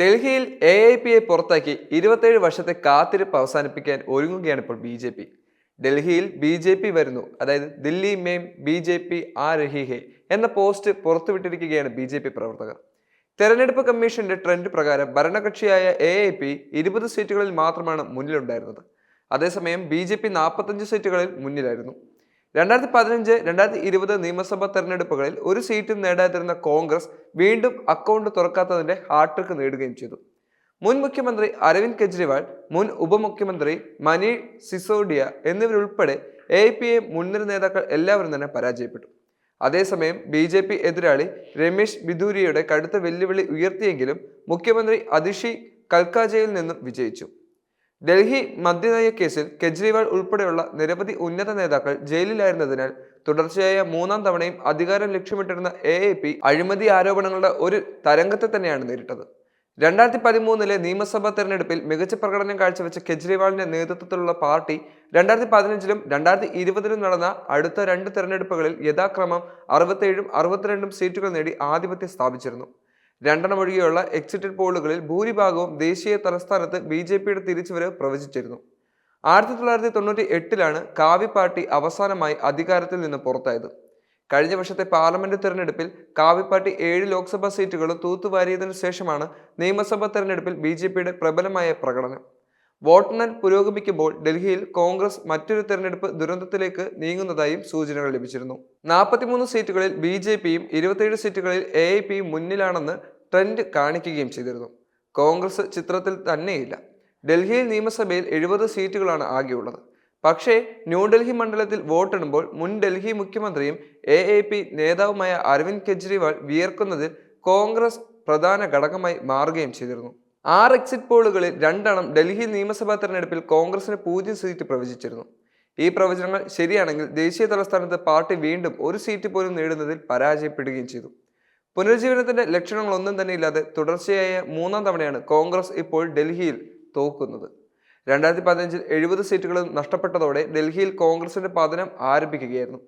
ഡൽഹിയിൽ A I പിയെ പുറത്താക്കി ഇരുപത്തേഴ് വർഷത്തെ കാത്തിരിപ്പ് അവസാനിപ്പിക്കാൻ ഒരുങ്ങുകയാണ് ഇപ്പോൾ ബി ജെ പി ഡൽഹിയിൽ ബി ജെ പി വരുന്നു. അതായത് ദില്ലി മേം ബി ജെ പി ആ രഹി ഹെ എന്ന പോസ്റ്റ് പുറത്തുവിട്ടിരിക്കുകയാണ് ബി ജെ പി പ്രവർത്തകർ. തെരഞ്ഞെടുപ്പ് കമ്മീഷന്റെ ട്രെൻഡ് പ്രകാരം ഭരണകക്ഷിയായ എ ഐ പി ഇരുപത് സീറ്റുകളിൽ മാത്രമാണ് മുന്നിലുണ്ടായിരുന്നത്. അതേസമയം ബി ജെ പി നാൽപ്പത്തഞ്ച് സീറ്റുകളിൽ മുന്നിലായിരുന്നു. രണ്ടായിരത്തി പതിനഞ്ച് രണ്ടായിരത്തി ഇരുപത് നിയമസഭാ തെരഞ്ഞെടുപ്പുകളിൽ ഒരു സീറ്റും നേടാതിരുന്ന കോൺഗ്രസ് വീണ്ടും അക്കൗണ്ട് തുറക്കാത്തതിന്റെ ഹാട്രിക്ക് നേടുകയും ചെയ്തു. മുൻ മുഖ്യമന്ത്രി അരവിന്ദ് കെജ്രിവാൾ മുൻ ഉപമുഖ്യമന്ത്രി മനീഷ് സിസോഡിയ എന്നിവരുൾപ്പെടെ എ പി എ മുൻനിര നേതാക്കൾ എല്ലാവരും തന്നെ പരാജയപ്പെട്ടു. അതേസമയം ബി ജെ പി എതിരാളി രമേശ് ബിദൂരിയുടെ കടുത്ത വെല്ലുവിളി ഉയർത്തിയെങ്കിലും മുഖ്യമന്ത്രി അതിഷി കൽക്കാജയിൽ നിന്നും വിജയിച്ചു. ഡൽഹി മദ്യനയ കേസിൽ കെജ്രിവാൾ ഉൾപ്പെടെയുള്ള നിരവധി ഉന്നത നേതാക്കൾ ജയിലിലായിരുന്നതിനാൽ തുടർച്ചയായ മൂന്നാം തവണയും അധികാരം ലക്ഷ്യമിട്ടിരുന്ന എ എ പി അഴിമതി ആരോപണങ്ങളുടെ ഒരു തരംഗത്തെ തന്നെയാണ് നേരിട്ടത്. രണ്ടായിരത്തി പതിമൂന്നിലെ നിയമസഭാ തെരഞ്ഞെടുപ്പിൽ മികച്ച പ്രകടനം കാഴ്ചവെച്ച കെജ്രിവാളിന്റെ നേതൃത്വത്തിലുള്ള പാർട്ടി രണ്ടായിരത്തി പതിനഞ്ചിലും രണ്ടായിരത്തി ഇരുപതിലും നടന്ന അടുത്ത രണ്ട് തെരഞ്ഞെടുപ്പുകളിൽ യഥാക്രമം അറുപത്തേഴും അറുപത്തിരണ്ടും സീറ്റുകൾ നേടി ആധിപത്യം സ്ഥാപിച്ചിരുന്നു. രണ്ടെണ്ണം ഒഴികെയുള്ള എക്സിറ്റ് പോളുകളിൽ ഭൂരിഭാഗവും ദേശീയ തലസ്ഥാനത്ത് ബി ജെ പിയുടെ തിരിച്ചുവരവ് പ്രവചിച്ചിരുന്നു. ആയിരത്തി തൊള്ളായിരത്തി തൊണ്ണൂറ്റി എട്ടിലാണ് കാവ്യ പാർട്ടി അവസാനമായി അധികാരത്തിൽ നിന്ന് പുറത്തായത്. കഴിഞ്ഞ വർഷത്തെ പാർലമെന്റ് തെരഞ്ഞെടുപ്പിൽ പാർട്ടി ഏഴ് ലോക്സഭാ സീറ്റുകളും തൂത്തുവാരിയതിനു ശേഷമാണ് നിയമസഭാ തെരഞ്ഞെടുപ്പിൽ ബി പ്രബലമായ പ്രകടനം. വോട്ടെണ്ണൽ പുരോഗമിക്കുമ്പോൾ ഡൽഹിയിൽ കോൺഗ്രസ് മറ്റൊരു തെരഞ്ഞെടുപ്പ് ദുരന്തത്തിലേക്ക് നീങ്ങുന്നതായും സൂചനകൾ ലഭിച്ചിരുന്നു. നാൽപ്പത്തിമൂന്ന് സീറ്റുകളിൽ ബി ജെ പിയും ഇരുപത്തിയേഴ് സീറ്റുകളിൽ എ ഐ പിയും മുന്നിലാണെന്ന് ട്രെൻഡ് കാണിക്കുകയും ചെയ്തിരുന്നു. കോൺഗ്രസ് ചിത്രത്തിൽ തന്നെയില്ല. ഡൽഹിയിൽ നിയമസഭയിൽ എഴുപത് സീറ്റുകളാണ് ആകെയുള്ളത്. പക്ഷേ ന്യൂഡൽഹി മണ്ഡലത്തിൽ വോട്ടെടുമ്പോൾ മുൻ ഡൽഹി മുഖ്യമന്ത്രിയും എ എ പി നേതാവുമായ അരവിന്ദ് കെജ്രിവാൾ വിയർക്കുന്നതിൽ കോൺഗ്രസ് പ്രധാന ഘടകമായി മാറുകയും ചെയ്തിരുന്നു. ആറ് എക്സിറ്റ് പോളുകളിൽ രണ്ടെണ്ണം ഡൽഹി നിയമസഭാ തെരഞ്ഞെടുപ്പിൽ കോൺഗ്രസിന് പൂജ്യം സീറ്റ് പ്രവചിച്ചിരുന്നു. ഈ പ്രവചനങ്ങൾ ശരിയാണെങ്കിൽ ദേശീയ തലസ്ഥാനത്ത് പാർട്ടി വീണ്ടും ഒരു സീറ്റ് പോലും നേടുന്നതിൽ പരാജയപ്പെടുകയും ചെയ്തു. പുനരുജ്ജീവനത്തിന്റെ ലക്ഷണങ്ങളൊന്നും തന്നെ ഇല്ലാതെ തുടർച്ചയായ മൂന്നാം തവണയാണ് കോൺഗ്രസ് ഇപ്പോൾ ഡൽഹിയിൽ തോക്കുന്നത്. രണ്ടായിരത്തി പതിനഞ്ചിൽ എഴുപത് സീറ്റുകളും നഷ്ടപ്പെട്ടതോടെ ഡൽഹിയിൽ കോൺഗ്രസിന്റെ പതനം ആരംഭിക്കുകയായിരുന്നു.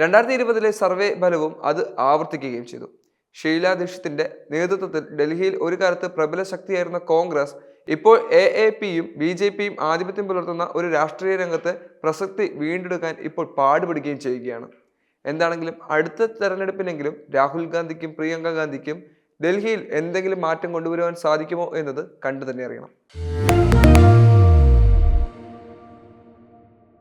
രണ്ടായിരത്തി ഇരുപതിലെ സർവേ ഫലവും അത് ആവർത്തിക്കുകയും ചെയ്തു. ഷീല ദീക്ഷിത്തിന്റെ നേതൃത്വത്തിൽ ഡൽഹിയിൽ ഒരു കാലത്ത് പ്രബല ശക്തിയായിരുന്ന കോൺഗ്രസ് ഇപ്പോൾ എ എ പിയും ബി ജെ പിയും ആധിപത്യം പുലർത്തുന്ന ഒരു രാഷ്ട്രീയ രംഗത്ത് പ്രസക്തി വീണ്ടെടുക്കാൻ ഇപ്പോൾ പാടുപെടുകയും ചെയ്യുകയാണ്. എന്താണെങ്കിലും അടുത്ത തെരഞ്ഞെടുപ്പിനെങ്കിലും രാഹുൽ ഗാന്ധിക്കും പ്രിയങ്ക ഗാന്ധിക്കും ഡൽഹിയിൽ എന്തെങ്കിലും മാറ്റം കൊണ്ടുവരുവാൻ സാധിക്കുമോ എന്നത് കണ്ടു തന്നെ അറിയണം.